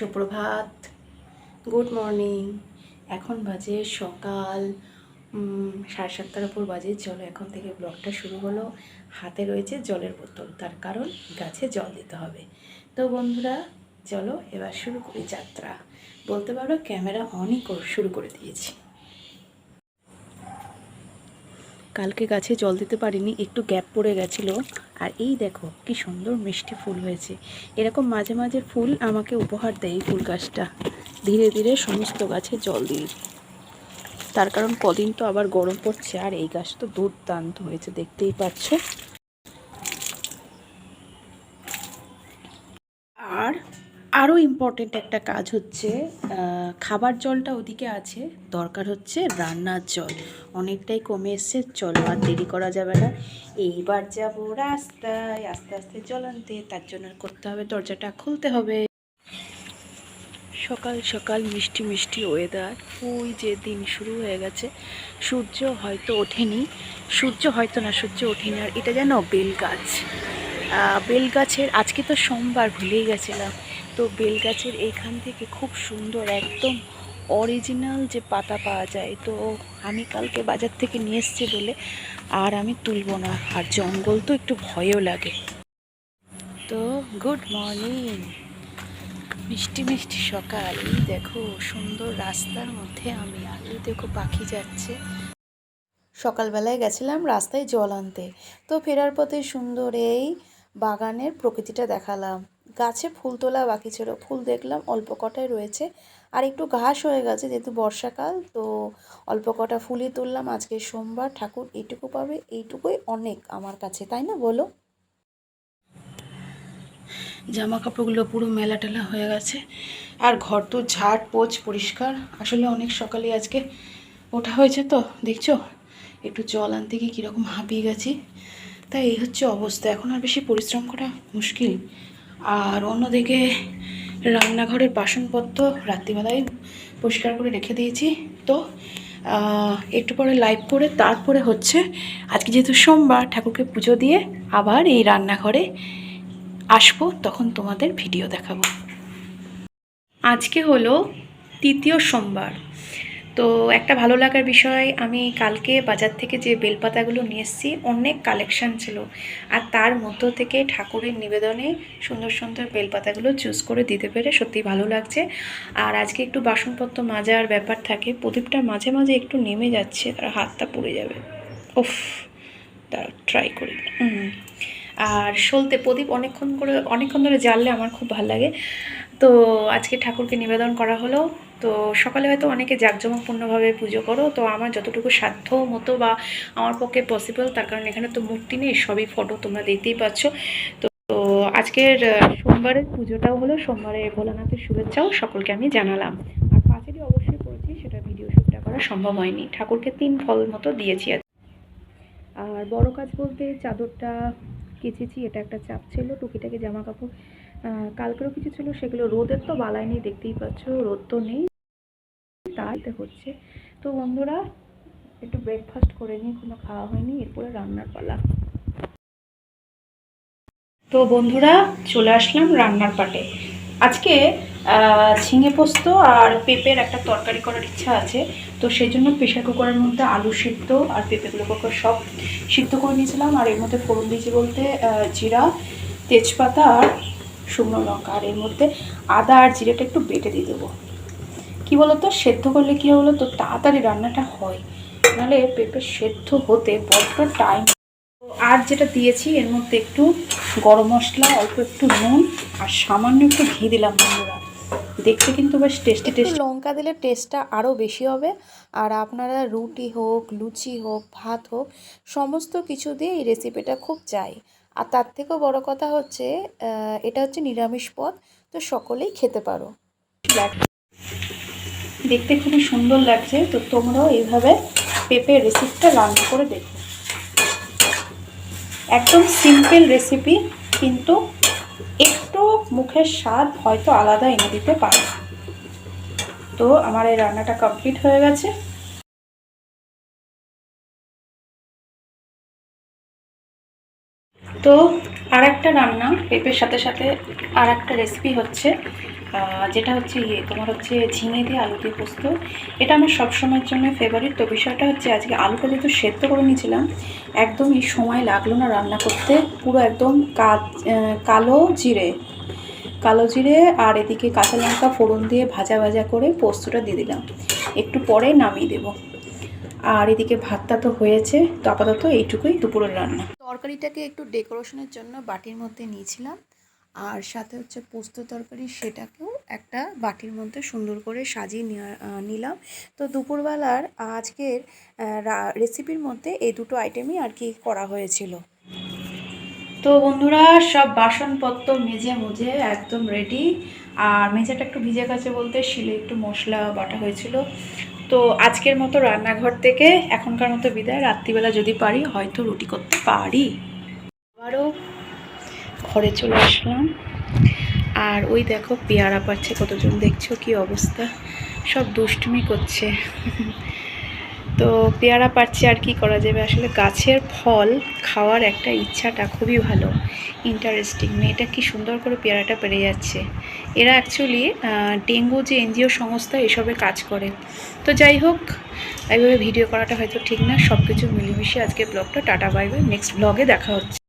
সুপ্রভাত। Good morning এখন বাজে সকাল সাড়ে সাতটার উপর বাজে। চলো এখন থেকে ব্লগটা শুরু হলো। হাতে রয়েছে জলের বোতল, তার কারণ গাছে জল দিতে হবে। তো বন্ধুরা, চলো এবার শুরু করি যাত্রা। বলতে পারো, ক্যামেরা অনই শুরু করে দিয়েছি। কালকে গাছে জল দিতে পারিনি, একটু গ্যাপ পড়ে গেছিল। আর এই দেখো, কি সুন্দর মিষ্টি ফুল হয়েছে। এরকম মাঝে মাঝে ফুল আমাকে উপহার দেয় এই ফুল গাছটা। ধীরে ধীরে সমস্ত গাছে জল দিই। তার কারণ কদিন তো আবার গরম পড়ছে, আর এই গাছ তো দুর্দান্ত হয়েছে, দেখতেই পাচ্ছ। আর আরও ইম্পর্টেন্ট একটা কাজ হচ্ছে খাবার জলটা ওদিকে আছে, দরকার হচ্ছে রান্নার জল। অনেকটাই কমে এসছে, চলো আর দেরি করা যাবে না। এইবার যাব রাস্তায়, আস্তে আস্তে জল আনতে, তার জন্য করতে হবে, দরজাটা খুলতে হবে। সকাল সকাল মিষ্টি মিষ্টি ওয়েদার ওই যে দিন শুরু হয়ে গেছে, সূর্য হয়তো ওঠেনি। সূর্য হয়তো না, সূর্য ওঠেনি, আর এটা যেন বেল গাছ বেল গাছের আজকে তো সোমবার, ভুলেই গেছিলাম। তো বেল গাছের এইখান থেকে খুব সুন্দর, একদম অরিজিনাল যে পাতা পাওয়া যায়। তো আমি কালকে বাজার থেকে নিয়ে এসছি বলে আর আমি তুলবো না, আর জঙ্গল তো একটু ভয়ও লাগে। তো গুড মর্নিং মিষ্টি মিষ্টি সকাল। দেখো, সুন্দর রাস্তার মধ্যে আমি আর দেখো পাখি যাচ্ছে। সকালবেলায় গেছিলাম রাস্তায় জল আনতে। তো ফেরার পথে সুন্দর এই বাগানের প্রকৃতিটা দেখালাম। গাছে ফুল তোলা বাকি ছিল। ফুল দেখলাম, অল্প কটাই রয়েছে। আর একটু ঘাস হয়ে গেছে, যেহেতু বর্ষাকাল, তো অল্প কটা ফুলই তুললাম। আজকে সোমবার, ঠাকুর এইটুকু পাবে, এইটুকুই অনেক আমার কাছে, তাই না বলো? জামা কাপড়গুলো পুরো মেলা টেলা হয়ে গেছে। আর ঘর তো ঝাড় পোছ পরিষ্কার। আসলে অনেক সকালে আজকে ওঠা হয়েছে তো, দেখছ? একটু জল আনতে গিয়ে কীরকম হাঁপিয়ে গেছি। তাই এই হচ্ছে অবস্থা। এখন আর বেশি পরিশ্রম করা মুশকিল। আর অন্যদিকে রান্নাঘরের বাসনপত্র রাত্রিবেলায় পরিষ্কার করে রেখে দিয়েছি। তো একটু পরে লাইভ করে তারপরে হচ্ছে আজকে যেহেতু সোমবার, ঠাকুরকে পুজো দিয়ে আবার এই রান্নাঘরে আসব, তখন তোমাদের ভিডিও দেখাবো। আজকে হলো তৃতীয় সোমবার। তো একটা ভালো লাগার বিষয়, আমি কালকে বাজার থেকে যে বেলপাতাগুলো নিয়ে এসেছি, অনেক কালেকশান ছিল। আর তার মধ্য থেকে ঠাকুরের নিবেদনে সুন্দর সুন্দর বেলপাতাগুলো চুজ করে দিতে পেরে সত্যি ভালো লাগছে। আর আজকে একটু বাসনপত্র মাজার ব্যাপার থাকে, প্রদীপটা মাঝে মাঝে একটু নেমে যাচ্ছে, তার হাতটা পড়ে যাবে। ওফ দাঁড়াও ট্রাই করি। আর সলতে প্রদীপ অনেকক্ষণ করে, অনেকক্ষণ ধরে জ্বাললে আমার খুব ভালো লাগে। তো আজকে ঠাকুরকে নিবেদন করা হলো। তো সকালে হয়তো অনেকে জাঁকজমকপূর্ণভাবে পুজো করো, তো আমার যতটুকু সাধ্য মতো বা আমার পক্ষে পসিবল তার কারণ এখানে তো মূর্তি নেই, সবই ফটো তোমরা দেখতেই পাচ্ছ। তো আজকের সোমবারের পুজোটাও হলো, সোমবারে ভোলানাথের শুভেচ্ছাও সকলকে আমি জানালাম। আর পাঁচেরই অবশ্যই করেছি সেটা ভিডিও শ্যুটটা করা সম্ভব হয়নি। ঠাকুরকে তিন ফল মতো দিয়েছি আর বড় কাজ বলতে চাদরটা কেচেছি, এটা একটা চাপ ছিল, টুকিটাকে জামা কাপড় কালকেরও কিছু ছিল, সেগুলো রোদের তো বালাই নেই, দেখতেই পাচ্ছ, রোদ তো নেই। তাইতে হচ্ছে। তো বন্ধুরা, একটু ব্রেকফাস্ট করে নিই কোনো খাওয়া হয়নি, এরপরে রান্নার পালা। তো বন্ধুরা, চলে আসলাম রান্নার পাটে। আজকে ঝিঙে পোস্ত আর পেঁপের একটা তরকারি করার ইচ্ছা আছে। তো সেই জন্য প্রেশার কুকারের মধ্যে আলু সিদ্ধ আর পেঁপেগুলোকে সব সিদ্ধ করে নিয়েছিলাম। আর এর মধ্যে ফোড়ন দিয়েছি বলতে জিরা, তেজপাতা আর শুকনো লঙ্কা আর এর মধ্যে আদা আর জিরেটা একটু বেটে দিয়ে দেবো। কী বলতো? সেদ্ধ করলে কী হলো তো তাড়াতাড়ি রান্নাটা হয়। নাহলে পেঁপে সেদ্ধ হতে বড্ড টাইম আর যেটা দিয়েছি এর মধ্যে একটু গরম মশলা অল্প একটু নুন আর সামান্য একটু ঘি দিলাম বন্ধুরা। দেখতে কিন্তু বেশ টেস্টি টেস্টি লঙ্কা দিলে টেস্টটা আরও বেশি হবে। আর আপনারা রুটি হোক লুচি হোক ভাত হোক সমস্ত কিছু দিয়ে এই রেসিপিটা খুব চাই। আর তার থেকেও বড় কথা হচ্ছে এটা হচ্ছে নিরামিষ পদ, তো সকলেই খেতে পারো। দেখতে খুবই সুন্দর লাগছে, তো তোমরাও এইভাবে পেঁপের রেসিপিটা রান্না করে দেখো। একদম সিম্পল রেসিপি কিন্তু একটু মুখের স্বাদ হয়তো আলাদা এনে দিতে পারে। তো আমার এই রান্নাটা কমপ্লিট হয়ে গেছে। তো আর একটা রান্না, পেঁপের সাথে সাথে আর একটা রেসিপি হচ্ছে যেটা হচ্ছে ইয়ে তোমার হচ্ছে ঝিঙে দিয়ে আলু দিয়ে পোস্ত। এটা আমার সবসময়ের জন্য ফেভারিট তো বিষয়টা হচ্ছে আজকে আলুটা যেহেতু সেদ্ধ করে নিয়েছিলাম, একদমই সময় লাগল না রান্না করতে, পুরো একদম কালো জিরে কালো জিরে আর এদিকে কাঁচা লঙ্কা ফোড়ন দিয়ে ভাজা ভাজা করে পোস্তটা দিয়ে দিলাম। একটু পরে নামিয়ে দেবো। আর এদিকে ভাতটা তো হয়েছে, তো আপাতত এইটুকুই দুপুরের রান্না। তরকারিটাকে একটু ডেকোরেশনের জন্য বাটির মধ্যে নিয়েছিলাম। আর সাথে হচ্ছে পোস্ত তরকারি সেটাকেও একটা বাটির মধ্যে সুন্দর করে সাজিয়ে নিলাম। তো দুপুরবেলার আজকের রেসিপির মধ্যে এই দুটো আইটেমই আর কি করা হয়েছিল। তো বন্ধুরা, সব বাসনপত্র মেজে মুজে একদম রেডি আর মেঝেটা একটু ভিজে গেছে বলতে, শিলে একটু মশলা বাটা হয়েছিল। তো আজকের মতো রান্নাঘর থেকে এখনকার মতো বিদায়। রাত্রিবেলা যদি পারি, হয়তো রুটি করতে পারি। আবারও ঘরে চলে আসলাম। আর ওই দেখো, পেয়ারা পাচ্ছে, কতজন দেখছ কি অবস্থা? সব দুষ্টুমি করছে। তো পেয়ারা পাচ্ছি আর কি করা যাবে। আসলে গাছের ফল খাওয়ার একটা ইচ্ছাটা খুবই ভালো ইন্টারেস্টিং মেয়েটা কি সুন্দর করে পেয়ারাটা পেরে যাচ্ছে। এরা অ্যাকচুয়ালি ডেঙ্গু যে এনজিও সংস্থা এসবে কাজ করে। তো যাই হোক, এইভাবে ভিডিও করাটা হয়তো ঠিক না। সব কিছু মিলেমিশে আজকে ব্লগটা টাটা বাই বাই নেক্সট ব্লগে দেখা হচ্ছে।